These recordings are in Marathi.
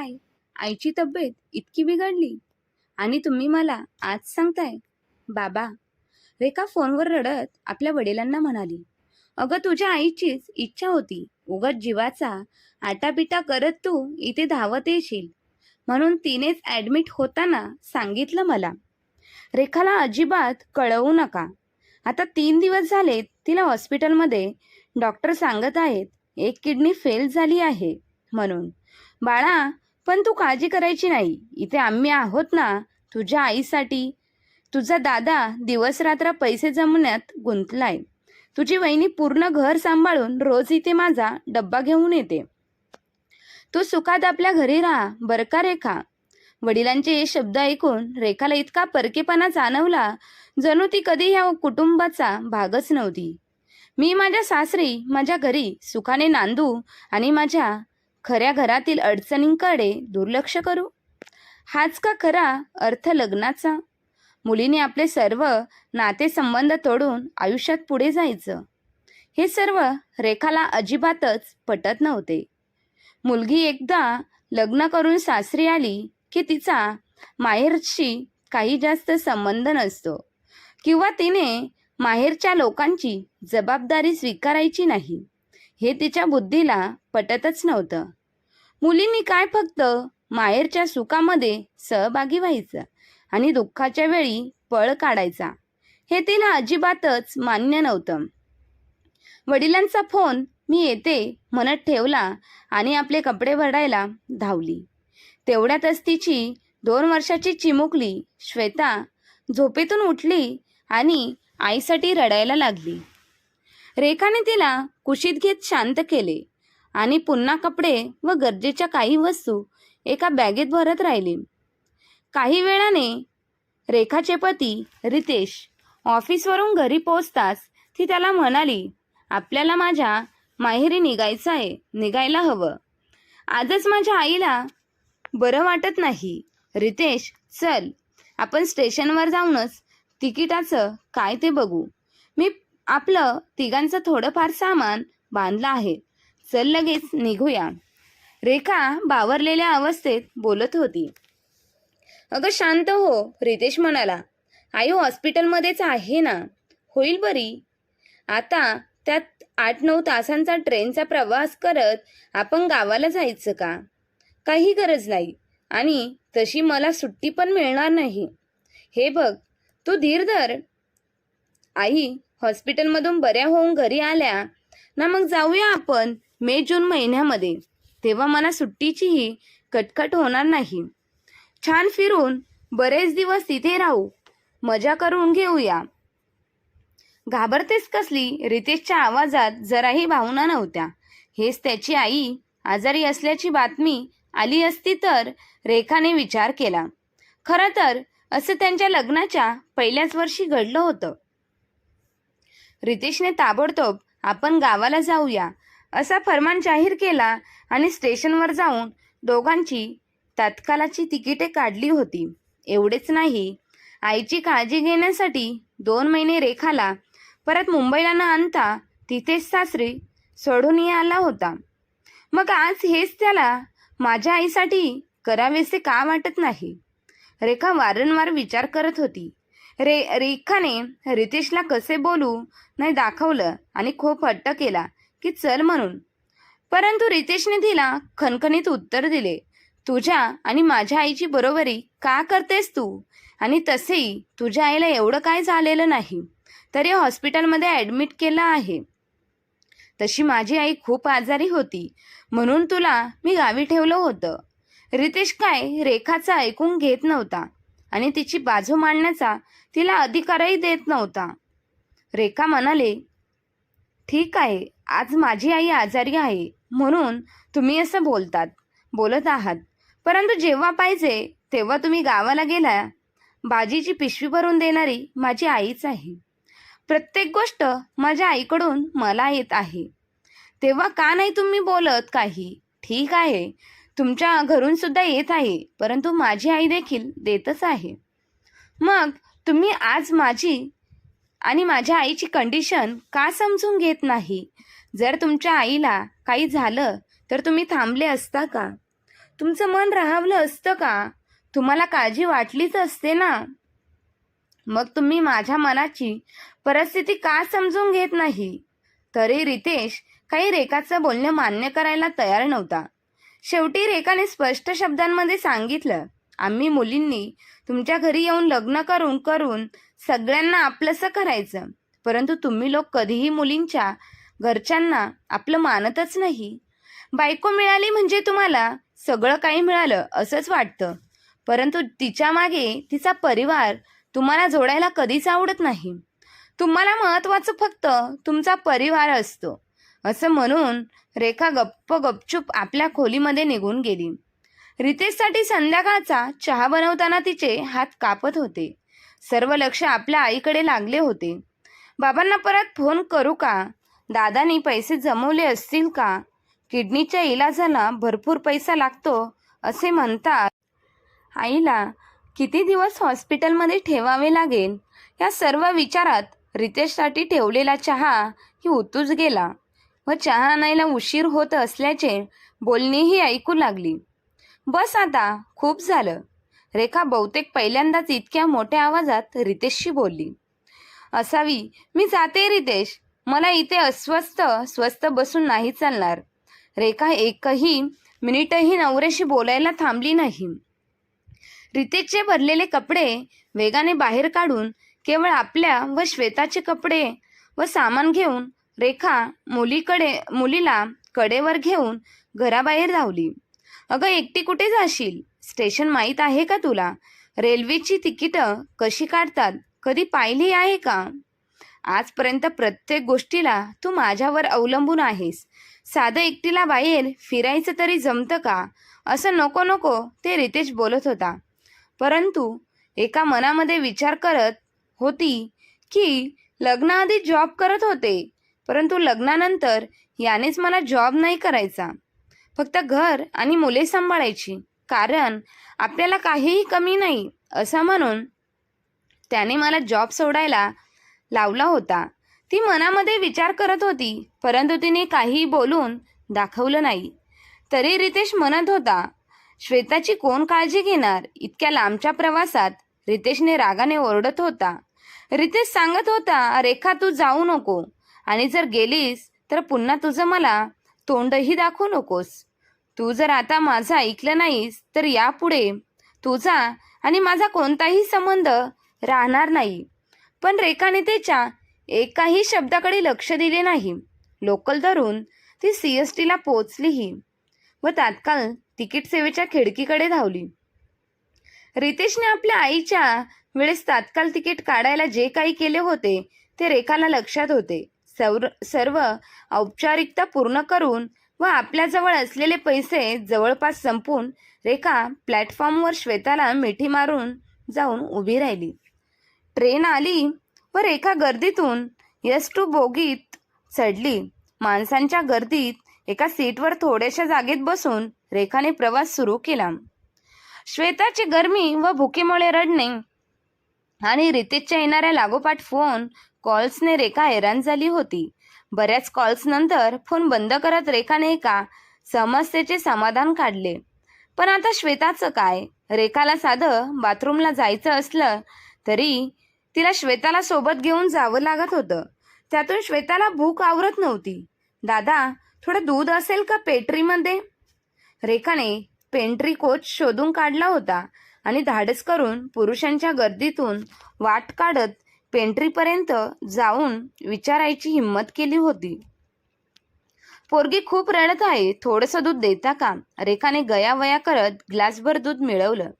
काय? आईची तब्येत इतकी बिघडली. आणि तुम्ही मला आज सांगताय. बाबा रेखा फोनवर रडत आपल्या वडिलांना म्हणाली अगं तुझ्या आईचीच इच्छा होती. उगत जीवाचा आटापिटा करत तू इथे धावत येशील. म्हणून तिनेच ॲडमिट होताना सांगितलं मला. रेखाला अजिबात कळवू नका. आता तीन दिवस झालेत तिला हॉस्पिटलमध्ये डॉक्टर सांगत आहेत एक किडनी फेल झाली आहे. म्हणून बाळा पण तू काळजी करायची नाही. इथे आम्ही आहोत ना तुझ्या आईसाठी. तुझा दादा दिवस रात्र पैसे जमवण्यात गुंतलाय. तुझी वहिनी पूर्ण घर सांभाळून रोज इथे माझा डब्बा घेऊन येते. तू सुखात आपल्या घरी राहा बरं का रेखा? वडिलांचे हे शब्द ऐकून रेखाला इतका परकेपणा जाणवला जणू ती कधी ह्या कुटुंबाचा भागच नव्हती. मी माझ्या सासरी माझ्या घरी सुखाने नांदू आणि माझ्या खऱ्या घरातील अडचणींकडे दुर्लक्ष करू. हाच का खरा अर्थ लग्नाचा? मुलीने आपले सर्व नातेसंबंध तोडून आयुष्यात पुढे जायचं. हे सर्व रेखाला अजिबातच पटत नव्हते. मुलगी एकदा लग्न करून सासरी आली की तिचा माहेरशी काही जास्त संबंध नसतो किंवा तिने माहेरच्या लोकांची जबाबदारी स्वीकारायची नाही. हे तिच्या बुद्धीला पटतच नव्हतं. मुलींनी काय फक्त माहेरच्या सुखामध्ये सहभागी व्हायचं आणि दुःखाच्या वेळी पळ काढायचा हे तिला अजिबातच मान्य नव्हतं. वडिलांचा फोन मी येते म्हणत ठेवला आणि आपले कपडे भरायला धावली. तेवढ्यातच तिची दोन वर्षाची चिमुकली श्वेता झोपेतून उठली आणि आईसाठी रडायला लागली. रेखाने तिला कुशीत घेत शांत केले. आणि पुन्हा कपडे व गरजेच्या काही वस्तू एका बॅगेत भरत राहिली. काही वेळाने रेखाचे पती रितेश ऑफिसवरून घरी पोचताच ती त्याला म्हणाली आपल्याला माझ्या माहेरी निघायचं आहे निघायला हवं. आजच माझ्या आईला बरं वाटत नाही. रितेश चल आपण स्टेशनवर जाऊनच तिकिटाचं काय ते बघू. आपलं तिघांचं थोडंफार सामान बांधलं आहे. चल लगेच निघूया. रेखा बावरलेल्या अवस्थेत बोलत होती. अगं शांत हो रितेश म्हणाला. आई हॉस्पिटलमध्येच आहे ना? होईल बरी. आता त्यात आठ नऊ तासांचा ट्रेनचा प्रवास करत आपण गावाला जायचं का? काही गरज नाही. आणि तशी मला सुट्टी पण मिळणार नाही. हे बघ तू धीर धर. आई हॉस्पिटलमधून बऱ्या होऊन घरी आल्या. ना मग जाऊया आपण मे जून महिन्यामध्ये. तेव्हा मला सुट्टीचीही कटकट होणार नाही. छान फिरून बरेच दिवस तिथे राहू. मजा करून घेऊया. घाबरतेच कसली? रितेशच्या आवाजात जराही भावना नव्हत्या. हेच त्याची आई आजारी असल्याची बातमी आली असती तर रेखाने विचार केला. खरं तर असं त्यांच्या लग्नाच्या पहिल्याच वर्षी घडलं होतं. रितेशने ताबडतोब आपण गावाला जाऊया. असा फरमान जाहीर केला आणि स्टेशनवर जाऊन दोघांची तात्कालाची तिकिटे काढली होती. एवढेच नाही आईची काळजी घेण्यासाठी दोन महिने रेखाला परत मुंबईला न आणता तिथेच सासरी सोडून आला होता. मग आज हेच त्याला माझ्या आईसाठी करावेसे का वाटत नाही? रेखा वारंवार विचार करत होती. रे रेखाने रितेशला कसे बोलू नाही दाखवलं आणि खूप हट्ट केला की चल म्हणून. परंतु रितेशने तिला खणखणीत उत्तर दिले तुझ्या आणि माझ्या आईची बरोबरी का करतेस तू? आणि तसेही तुझ्या आईला एवढं काय झालेलं नाही? तरी हॉस्पिटलमध्ये ॲडमिट केलं आहे. तशी माझी आई खूप आजारी होती म्हणून तुला मी गावी ठेवलं होतं. रितेश काय रेखाचं ऐकून घेत नव्हता. आणि तिची बाजू मांडण्याचा तिला अधिकारही देत नव्हता. रेखा म्हणाले ठीक आहे आज माझी आई आजारी आहे म्हणून तुम्ही असं बोलतात बोलत आहात. परंतु जेव्हा पाहिजे तेव्हा तुम्ही गावाला गेला. भाजीची पिशवी भरून देणारी माझी आईच आहे. प्रत्येक गोष्ट माझ्या आईकडून मला येत आहे. तेव्हा का नाही तुम्ही बोलत काही? ठीक आहे तुमच्या घरून सुद्धा येत आहे परंतु माझी आई देखील देतच आहे. मग तुम्ही आज माझी आणि माझ्या आईची कंडिशन का समजून घेत नाही? जर तुमच्या आईला काही झालं तर तुम्ही थांबले असता का? तुमचं मन राहावलं असतं का? तुम्हाला काळजी वाटलीच असते ना? मग तुम्ही माझ्या मनाची परिस्थिती का समजून घेत नाही? तरी रितेश काही रेखाचं बोलणं मान्य करायला तयार नव्हता. शेवटी रेखाने स्पष्ट शब्दांमध्ये सांगितलं आम्ही मुलींनी तुमच्या घरी येऊन लग्न करून करून सगळ्यांना आपलंसं करायचं परंतु तुम्ही लोक कधीही मुलींच्या घरच्यांना आपलं मानतच नाही. बायको मिळाली म्हणजे तुम्हाला सगळं काही मिळालं असंच वाटतं. परंतु तिच्यामागे तिचा परिवार तुम्हाला जोडायला कधीच आवडत नाही. तुम्हाला महत्त्वाचं फक्त तुमचा परिवार असतो. असं म्हणून रेखा गप्प गपचूप आपल्या खोलीमध्ये निघून गेली. रितेशसाठी संध्याकाळचा चहा बनवताना तिचे हात कापत होते. सर्व लक्ष आपल्या आईकडे लागले होते. बाबांना परत फोन करू का? दादानी पैसे जमवले असतील का? किडनीच्या इलाजाला भरपूर पैसा लागतो असे म्हणतात. आईला किती दिवस हॉस्पिटलमध्ये ठेवावे लागेल या सर्व विचारात रितेशसाठी ठेवलेला चहा ही उतूच गेला. व चहा आणायला उशीर होत असल्याचे बोलणेही ऐकू लागली. बस आता खूप झालं. रेखा बहुतेक पहिल्यांदाच इतक्या मोठ्या आवाजात रितेशशी बोलली. असावी मी जाते रितेश. मला इथे अस्वस्थ स्वस्त बसून नाही चालणार. रेखा एकही मिनिटही नवऱ्याशी बोलायला थांबली नाही. रितेशचे भरलेले कपडे वेगाने बाहेर काढून केवळ आपल्या व श्वेताचे कपडे व सामान घेऊन रेखा मुलीकडे मुलीला कडेवर घेऊन घराबाहेर धावली. अगं एकटी कुठे जाशील? स्टेशन माहीत आहे का तुला? रेल्वेची तिकीटं कशी काढतात? कधी पाहिली आहे का? आजपर्यंत प्रत्येक गोष्टीला तू माझ्यावर अवलंबून आहेस. साधं एकटीला बाहेर फिरायचं तरी जमतं का? असं नको नको ते रितेश बोलत होता. परंतु एका मनामध्ये विचार करत होती की लग्नाआधी जॉब करत होते. परंतु लग्नानंतर यानेच मला जॉब नाही करायचा. फक्त घर आणि मुले सांभाळायची. कारण आपल्याला काहीही कमी नाही असं म्हणून त्याने मला जॉब सोडायला लावला होता. ती मनामध्ये विचार करत होती परंतु तिने काहीही बोलून दाखवलं नाही. तरी रितेश म्हणत होता श्वेताची कोण काळजी घेणार? इतक्या लांबच्या प्रवासात रितेशने रागाने ओरडत होता. रितेश सांगत होता रेखा तू जाऊ नको. आणि जर गेलीस तर पुन्हा तुझं मला तोंडही दाखवू नकोस. तू जर आता माझं ऐकलं नाहीस तर यापुढे तुझा आणि माझा कोणताही संबंध राहणार नाही. पण रेखाने त्याच्या एकाही शब्दाकडे लक्ष दिले नाही. लोकल धरून ती सी एस टीला पोचलीही व तात्काळ तिकीट सेवेच्या खिडकीकडे धावली. रितेशने आपल्या आईच्या वेळेस तात्काळ तिकीट काढायला जे काही केले होते ते रेखाला लक्षात होते. सर्व सर्व औपचारिकता पूर्ण करून व आपल्याजवळ असलेले पैसे जवळपास संपून रेखा प्लॅटफॉर्मवर श्वेताला मिठी मारून जाऊन उभी राहिली. ट्रेन आली व रेखा गर्दीतून यस टू बोगीत चढली. माणसांच्या गर्दीत एका सीटवर थोड्याशा जागेत बसून रेखाने प्रवास सुरू केला. श्वेताची गरमी व भुकेमुळे रडणे आणि रितेशच्या येणाऱ्या लागोपाठ फोन कॉल्सने रेखा हैराण झाली होती. बऱ्याच कॉल्स नंतर फोन बंद करत रेखाने एका समस्येचे समाधान काढले. पण आता श्वेताचं काय? रेखाला साधं बाथरूमला जायचं असलं तरी तिला श्वेताला सोबत घेऊन जावं लागत होतं. त्यातून श्वेताला भूक आवरत नव्हती. दादा थोडं दूध असेल का पेट्रीमध्ये? रेखाने पेंट्री कोच शोधून काढला होता आणि धाडस करून पुरुषांच्या गर्दीतून वाट काढत पेंट्रीपर्यंत जाऊन विचारायची हिंमत केली होती. पोरगी खूप रडत आहे थोडंसं दूध देता का? रेखाने गयावया करत ग्लासभर दूध मिळवलं.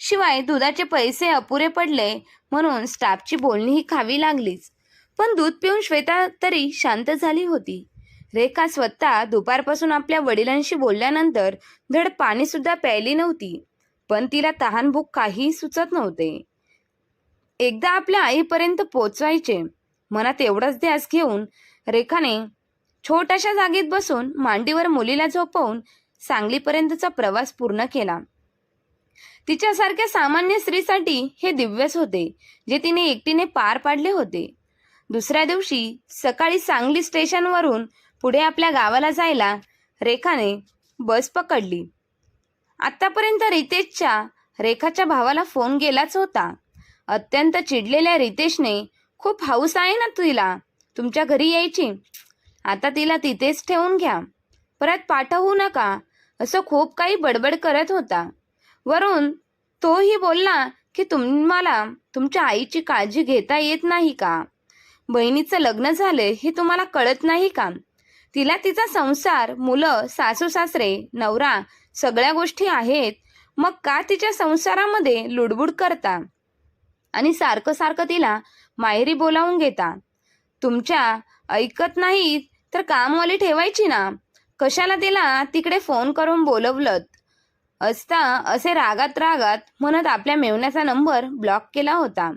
शिवाय दुधाचे पैसे अपुरे पडले म्हणून स्टाफची बोलणीही खावी लागलीच. पण दूध पिऊन श्वेता तरी शांत झाली होती. रेखा स्वतः दुपारपासून आपल्या वडिलांशी बोलल्यानंतर धड पाणीसुद्धा प्यायली नव्हती. पण तिला तहानभूक काहीही सुचत नव्हते. एकदा आपल्या आईपर्यंत पोचवायचे मनात एवढाच ध्यास घेऊन रेखाने छोट्याशा जागेत बसून मांडीवर मुलीला झोपवून सांगलीपर्यंतचा प्रवास पूर्ण केला. तिच्यासारख्या सामान्य स्त्रीसाठी हे दिव्यच होते जे तिने एकटीने पार पाडले होते. दुसऱ्या दिवशी सकाळी सांगली स्टेशनवरून पुढे आपल्या गावाला जायला रेखाने बस पकडली. आत्तापर्यंत रितेशच्या रेखाच्या भावाला फोन गेलाच होता. अत्यंत चिडलेल्या रितेशने खूप हाऊस आहे ना तिला? तुमच्या घरी यायची? आता तिला तिथेच ठेवून घ्या. परत पाठवू नका. असं खूप काही बडबड करत होता. वरून तोही बोलला की तुम्हाला तुमच्या आईची काळजी घेता येत नाही का? बहिणीचं लग्न झालं हे तुम्हाला कळत नाही का? तिला तिचा संसार मुलं सासू सासरे नवरा सगळ्या गोष्टी आहेत. मग का तिच्या संसारामध्ये लुडबुड करता? आणि सारखं सारखं तिला माहेरी बोलावून घेता. तुमच्या ऐकत नाहीत तर कामवाली ठेवायची ना. कशाला तिला तिकडे फोन करून बोलवलत? असता असे रागात रागात म्हणत आपल्या मेवण्याचा नंबर ब्लॉक केला होता.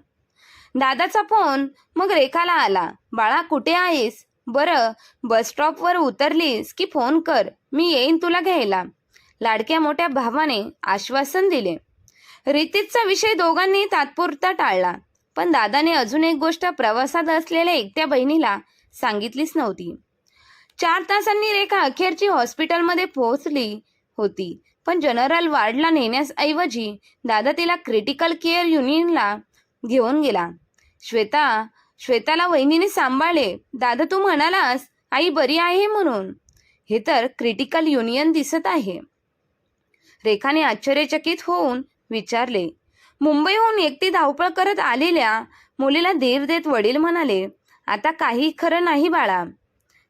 दादाचा फोन मग रेखाला आला. बाळा कुठे आहेस? बरं बस स्टॉपवर उतरलीस की फोन कर. मी येईन तुला घ्यायला. लाडक्या मोठ्या भावाने आश्वासन दिले. रितीचा विषय दोघांनी तात्पुरता टाळला. पण दादाने अजून एक गोष्ट प्रवासात असलेल्या एकट्या बहिणीला सांगितलीच नव्हती. चार तासांनी रेखा अखेरची हॉस्पिटलमध्ये पोहोचली होती. पण जनरल वार्डला नेण्याऐवजी दादा तिला क्रिटिकल केअर युनियनला घेऊन गेला. श्वेता श्वेताला वहिनीने सांभाळले. दादा तू म्हणालास आई बरी आहे म्हणून. हे तर क्रिटिकल युनियन दिसत आहे. रेखाने आश्चर्यचकित होऊन विचारले. मुंबईहून एकटी धावपळ करत आलेल्या मुलीला धीर देत वडील म्हणाले आता काही खरं नाही बाळा.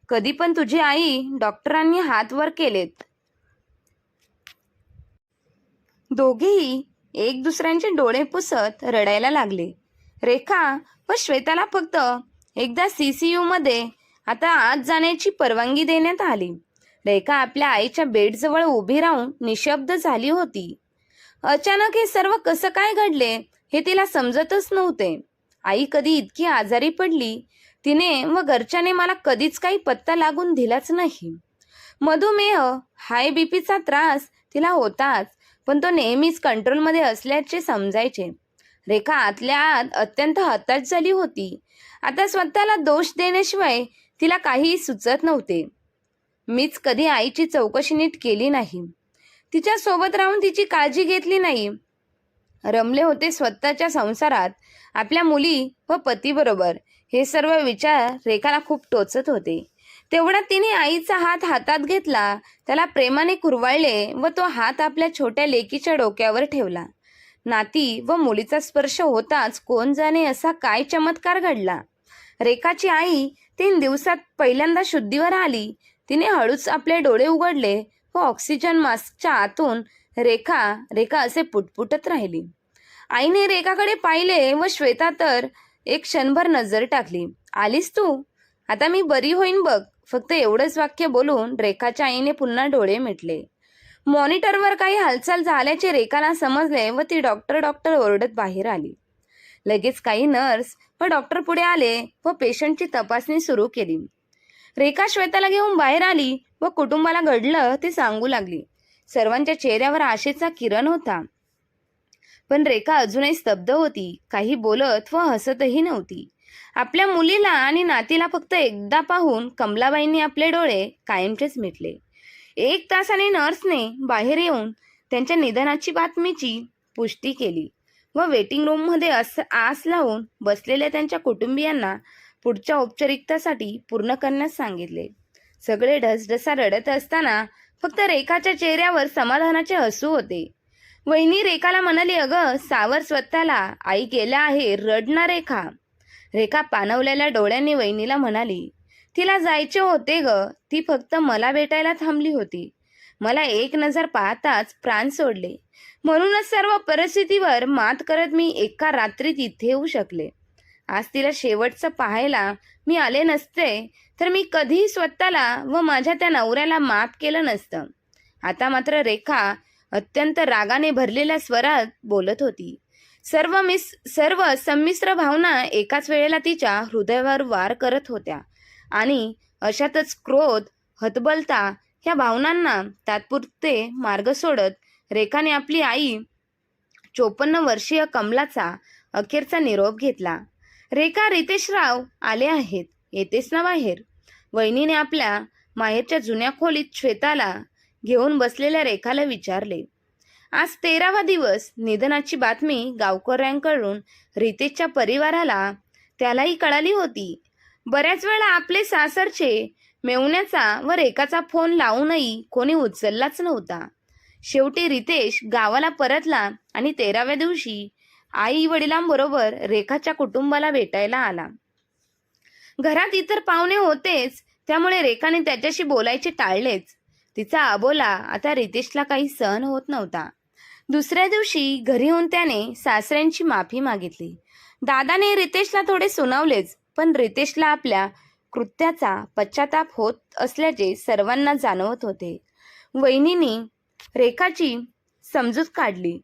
कधी पण तुझी आई डॉक्टरांनी हात वर केलेत. दोघेही एक दुसऱ्यांचे डोळे पुसत रडायला लागले. रेखा व श्वेताला फक्त एकदा सी सी यूमध्ये आता आत जाण्याची परवानगी देण्यात आली. रेखा आपल्या आईच्या बेडजवळ उभी राहून निशब्द झाली होती. अचानक हे सर्व कसं काय घडले हे तिला समजतच नव्हते. आई कधी इतकी आजारी पडली? तिने व घरच्याने मला कधीच काही पत्ता लागून दिलाच नाही. मधुमेह हाय बीपीचा त्रास तिला होताच पण तो नेहमीच कंट्रोलमध्ये असल्याचे समजायचे. रेखा आतल्या आत अत्यंत हताश झाली होती. आता स्वतःला दोष देण्याशिवाय तिला काही सुचत नव्हते. मीच कधी आईची चौकशी नीट केली नाही. तिच्या सोबत राहून तिची काळजी घेतली नाही. रमले होते स्वतःच्या संसारात आपल्या मुली व पतीबरोबर हे सर्व विचार रेखाला खूप टोचत होते. तेवढा तिने आईचा हात हातात घेतला त्याला प्रेमाने कुरवाळले व तो हात आपल्या छोट्या लेकीच्या डोक्यावर ठेवला. नाती व मुलीचा स्पर्श होताच कोण जाणे असा काय चमत्कार घडला? रेखाची आई तीन दिवसात पहिल्यांदा शुद्धीवर आली. तिने हळूच आपले डोळे उघडले. व ऑक्सिजन मास्कच्या आतून रेखा रेखा असे पुटपुटत राहिली. आईने रेखाकडे पाहिले व श्वेता तर एक क्षणभर नजर टाकली. आलीस तू? आता मी बरी होईन बघ. फक्त एवढंच वाक्य बोलून रेखाच्या आईने पुन्हा डोळे मिटले. मॉनिटरवर काही हालचाल झाल्याचे रेखाला समजले व ती डॉक्टर डॉक्टर ओरडत बाहेर आली. लगेच काही नर्स व डॉक्टर पुढे आले व पेशंटची तपासणी सुरू केली. रेखा श्वेताला घेऊन बाहेर आली व कुटुंबाला घडलं ते सांगू लागली. सर्वांच्या चेहऱ्यावर आशेचा किरण होता. पण रेखा अजूनही स्तब्ध होती. काही बोलत व हसतही नव्हती. आपल्या मुलीला आणि नातीला फक्त एकदा पाहून कमलाबाईंनी आपले डोळे कायमचेच मिटले. एक तासाने नर्सने बाहेर येऊन त्यांच्या निधनाची बातमीची पुष्टी केली व वेटिंग रूममध्ये आस लावून बसलेल्या त्यांच्या कुटुंबियांना पुढच्या औपचारिकतासाठी पूर्ण करण्यास सांगितले. सगळे ढसढसा रडत असताना फक्त रेखाच्या चेहऱ्यावर समाधानाचे हसू होते. वहिनी रेखाला म्हणाली अगं सावर स्वतःला आई गेल्या आहे रड रेखा. रेखा पाणवलेल्या डोळ्यांनी वहिनीला म्हणाली तिला जायचे होते ग ती फक्त मला भेटायला थांबली होती. मला एक नजर पाहताच प्राण सोडले. म्हणूनच सर्व परिस्थितीवर मात करत मी एका रात्रीत इथे येऊ शकले. आज तिला शेवटचं पाहायला मी आले नसते तर मी कधीही स्वतःला व माझ्या त्या नवऱ्याला माफ केलं नसतं. आता मात्र रेखा अत्यंत रागाने भरलेल्या स्वरात बोलत होती. सर्व मिस सर्व संमिश्र भावना एकाच वेळेला तिच्या हृदयावर वार करत होत्या आणि अशातच क्रोध हतबलता ह्या भावनांना तात्पुरते मार्ग सोडत रेखाने आपली आई चोपन्न वर्षीय कमलाचा अखेरचा निरोप घेतला. रेखा रितेशराव आले आहेत. येतेच ना बाहेर. वहिनीने आपल्या माहेरच्या जुन्या खोलीत श्वेताला घेऊन बसलेल्या रेखाला विचारले. आज तेरावा दिवस. निधनाची बातमी गावकऱ्यांकडून. रितेशच्या परिवाराला त्यालाही कळाली होती. बऱ्याच वेळा आपले सासरचे मेवण्याचा व रेखाचा फोन लावूनही कोणी उचललाच नव्हता. शेवटी रितेश गावाला परतला आणि तेराव्या दिवशी आई वडिलांबरोबर रेखाच्या कुटुंबाला भेटायला आला. घरात इतर पाहुणे होतेच त्यामुळे रेखाने त्याच्याशी बोलायचे टाळलेच. तिचा आबोला आता रितेशला काही सहन होत नव्हता. दुसऱ्या दिवशी घरी येऊन त्याने सासऱ्यांची माफी मागितली. दादाने रितेशला थोडे सुनावलेच पण रितेशला आपल्या कृत्याचा पश्चाताप होत असल्याचे सर्वांना जाणवत होते. वहिनीने रेखाची समजूत काढली.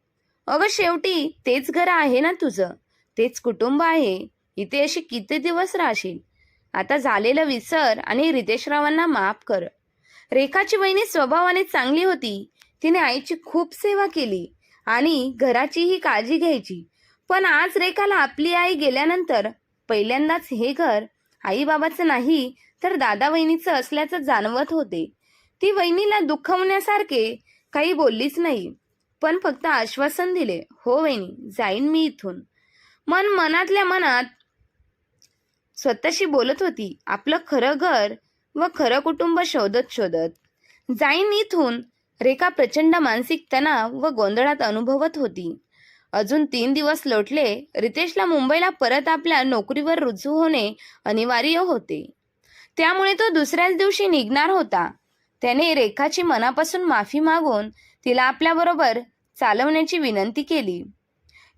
अगं शेवटी तेच घर आहे ना तुझं. तेच कुटुंब आहे. इथे अशी किती दिवस राहशील? आता झालेलं विसर आणि रितेशरावांना माफ कर. रेखाची वहिनी स्वभावाने चांगली होती. तिने आईची खूप सेवा केली आणि घराचीही काळजी घ्यायची. पण आज रेखाला आपली आई गेल्यानंतर पहिल्यांदाच हे घर आईबाबाचं नाही तर दादा वहिनीचं असल्याचं जाणवत होते. ती वहिनीला दुखवण्यासारखे काही बोललीच नाही. पण फक्त आश्वासन दिले हो वहिनी जाईन मी इथून. मन मनातल्या मनात स्वतःशी बोलत होती आपलं खरं घर व खरं कुटुंब शोधत शोधत. जाईन इथून रेखा प्रचंड मानसिक तणाव व गोंधळात अनुभवत होती. अजून तीन दिवस लोटले रितेशला मुंबईला परत आपल्या नोकरीवर रुजू होणे अनिवार्य होते. त्यामुळे तो दुसऱ्याच दिवशी निघणार होता. त्याने रेखाची मनापासून माफी मागून तिला आपल्याबरोबर चालवण्याची विनंती केली.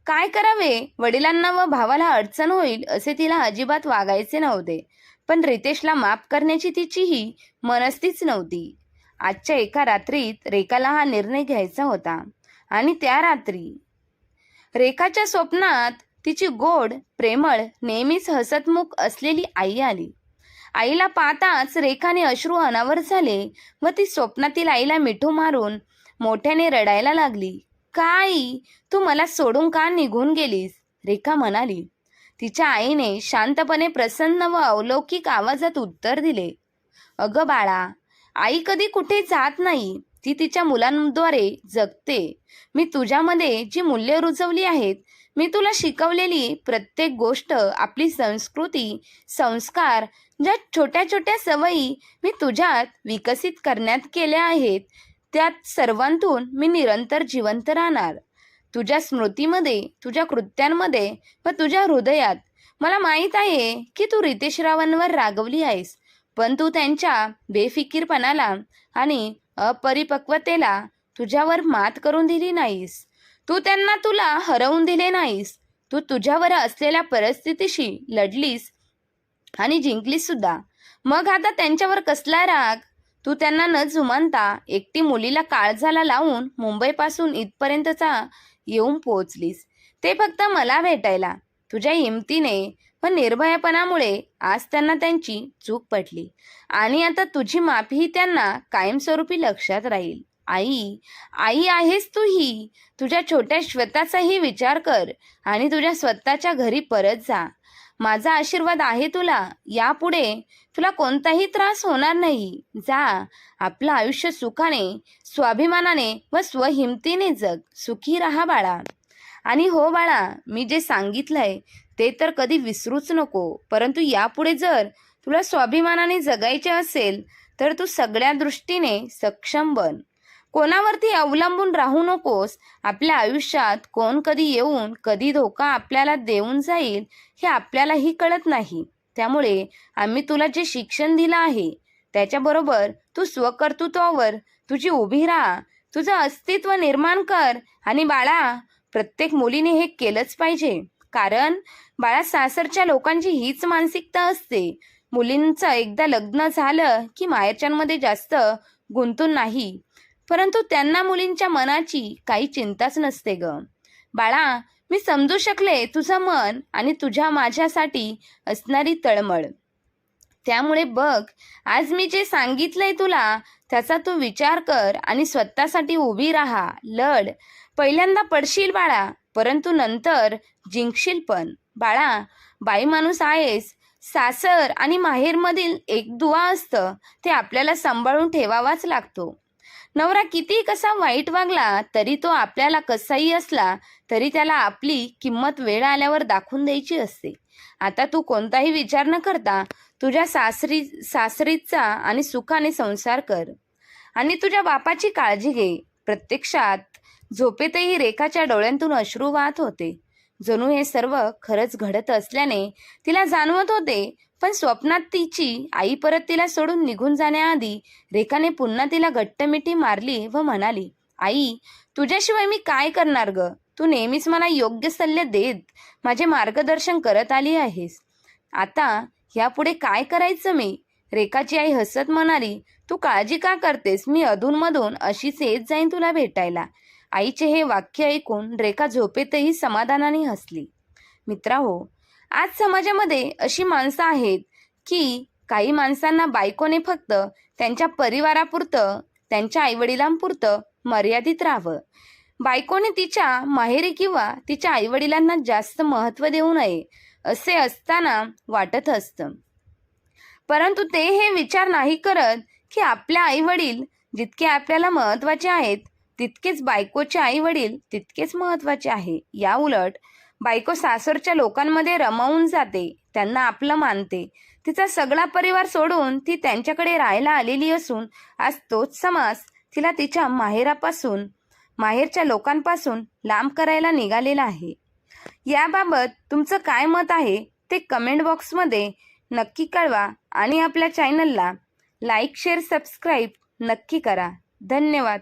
काय करावे? वडिलांना व भावाला अडचण होईल असे तिला अजिबात वागायचे नव्हते. पण रितेशला माफ करण्याची तिचीही मनस्तीच नव्हती. आजच्या एका रात्रीत रेखाला हा निर्णय घ्यायचा होता. आणि त्या रात्री रेखाच्या स्वप्नात तिची गोड प्रेमळ नेहमीच हसतमुख असलेली आई आली. आईला पाहताच रेखाने अश्रू अनावर झाले व ती स्वप्नातील आईला मिठू मारून मोठ्याने रडायला लागली. काय? तू मला सोडून का निघून गेलीस? रेखा म्हणाली. तिच्या आईने शांतपणे प्रसन्न व अवलौकिक आवाजात उत्तर दिले. अगं बाळा आई कधी कुठे जात नाही. ती तिच्या मुलांद्वारे जगते. मी तुझ्यामध्ये जी मूल्य रुजवली आहेत मी तुला शिकवलेली प्रत्येक गोष्ट आपली संस्कृती संस्कार ज्या छोट्या छोट्या सवयी मी तुझ्यात विकसित करण्यात केल्या आहेत त्यात सर्वांतून मी निरंतर जिवंत राहणार. तुझ्या स्मृतीमध्ये तुझ्या कृत्यांमध्ये व तुझ्या हृदयात मला माहीत आहे की तू रितेशरावांवर रागवली आहेस पण तू त्यांच्या बेफिकीरपणाला आणि अपरिपक्वतेला तुझ्यावर मात करून दिली नाहीस. तू त्यांना तुला हरवून दिले नाहीस. तू तुझ्यावर असलेल्या परिस्थितीशी लढलीस आणि जिंकलीस सुद्धा मग आता त्यांच्यावर कसला राग तू त्यांना न जुमानता एकटी मुलीला काळजाला लावून मुंबईपासून इथपर्यंतचा येऊन पोहोचलीस. ते फक्त मला भेटायला तुझ्या हिमतीने व निर्भयपणामुळे आज त्यांना त्यांची चूक पटली. आणि आता तुझी माफी त्यांना कायमस्वरूपी लक्षात राहील. आई आई आहेस तू ही. तुझ्या छोट्या श्वेताचाही विचार कर आणि तुझ्या स्वतःच्या घरी परत जा. माझा आशीर्वाद आहे तुला. यापुढे तुला कोणताही त्रास होणार नाही. जा आपलं आयुष्य सुखाने स्वाभिमानाने व स्वहिमतीने जग. सुखी राहा बाळा. आणि हो बाळा मी जे सांगितलंय ते तर कधी विसरूच नको. परंतु यापुढे जर तुला स्वाभिमानाने जगायचे असेल तर तू सगळ्या दृष्टीने सक्षम बन. कोणावरती अवलंबून राहू नकोस. आपल्या आयुष्यात कोण कधी येऊन कधी धोका आपल्याला देऊन जाईल हे आपल्यालाही कळत नाही. त्यामुळे आम्ही तुला जे शिक्षण दिलं आहे त्याच्याबरोबर तू स्वकर्तृत्वावर तुझी उभी राहा. तुझं अस्तित्व निर्माण कर. आणि बाळा प्रत्येक मुलीने हे केलंच पाहिजे. कारण बाळा सासरच्या लोकांची हीच मानसिकता असते. मुलींचं एकदा लग्न झालं की माहेरच्यांमध्ये जास्त गुंतून नाही. परंतु त्यांना मुलींच्या मनाची काही चिंताच नसते ग. बाळा मी समजू शकले तुझं मन आणि तुझ्या माझ्यासाठी असणारी तळमळ. त्यामुळे बघ आज मी जे सांगितलंय तुला त्याचा तू विचार कर आणि स्वतःसाठी उभी राहा लढ. पहिल्यांदा पडशील बाळा परंतु नंतर जिंकशील पण. बाळा बाई माणूस आहेस. सासर आणि माहेरमधील एक दुवा असतं ते आपल्याला सांभाळून ठेवावाच लागतो. नवरा किती कसा वाईट वागला तरी तो आपल्याला कसाही असला तरी त्याला आपली किंमत वेळ आल्यावर दाखवून द्यायची असते. आता तू कोणताही विचार न करता तुझ्या सासरी सासरीचा आणि सुखाने संसार कर. आणि तुझ्या बापाची काळजी घे. प्रत्यक्षात झोपेतही रेखाच्या डोळ्यांतून अश्रू वाहत होते. जणू हे सर्व खरंच घडत असल्याने तिला जाणवत होते पण स्वप्नात तिची आई परत तिला सोडून निघून जाण्याआधी रेखाने पुन्हा तिला घट्ट मिठी मारली व म्हणाली आई तुझ्याशिवाय मी काय करणार ग? तू नेहमीच मला योग्य सल्ले देत माझे मार्गदर्शन करत आली आहेस. आता यापुढे काय करायचं मी? रेखाची आई हसत म्हणाली तू काळजी का करतेस? मी अधूनमधून अशीच येत जाईन तुला भेटायला. आईचे हे वाक्य ऐकून रेखा झोपेतही समाधानाने हसली. मित्रा हो आज समाजामध्ये अशी माणसं आहेत की काही माणसांना बायकोने फक्त त्यांच्या परिवारापुरतं त्यांच्या आईवडिलांपुरतं मर्यादित राहावं. बायकोने तिच्या माहेरी किंवा तिच्या आईवडिलांना जास्त महत्त्व देऊ नये असे असताना वाटत असतं. परंतु ते हे विचार नाही करत की आपल्या आईवडील जितके आपल्याला महत्त्वाचे आहेत तितकेच बायकोचे आईवडील तितकेच महत्त्वाचे आहे. या उलट बायको सासरच्या लोकांमध्ये रमावून जाते त्यांना आपलं मानते. तिचा सगळा परिवार सोडून ती त्यांच्याकडे राहायला आलेली असून आज तोच समाज तिला तिच्या माहेरापासून माहेरच्या लोकांपासून लांब करायला निघालेला आहे. याबाबत तुमचं काय मत आहे ते कमेंट बॉक्समध्ये नक्की कळवा आणि आपल्या चॅनलला लाईक शेअर सबस्क्राईब नक्की करा. धन्यवाद.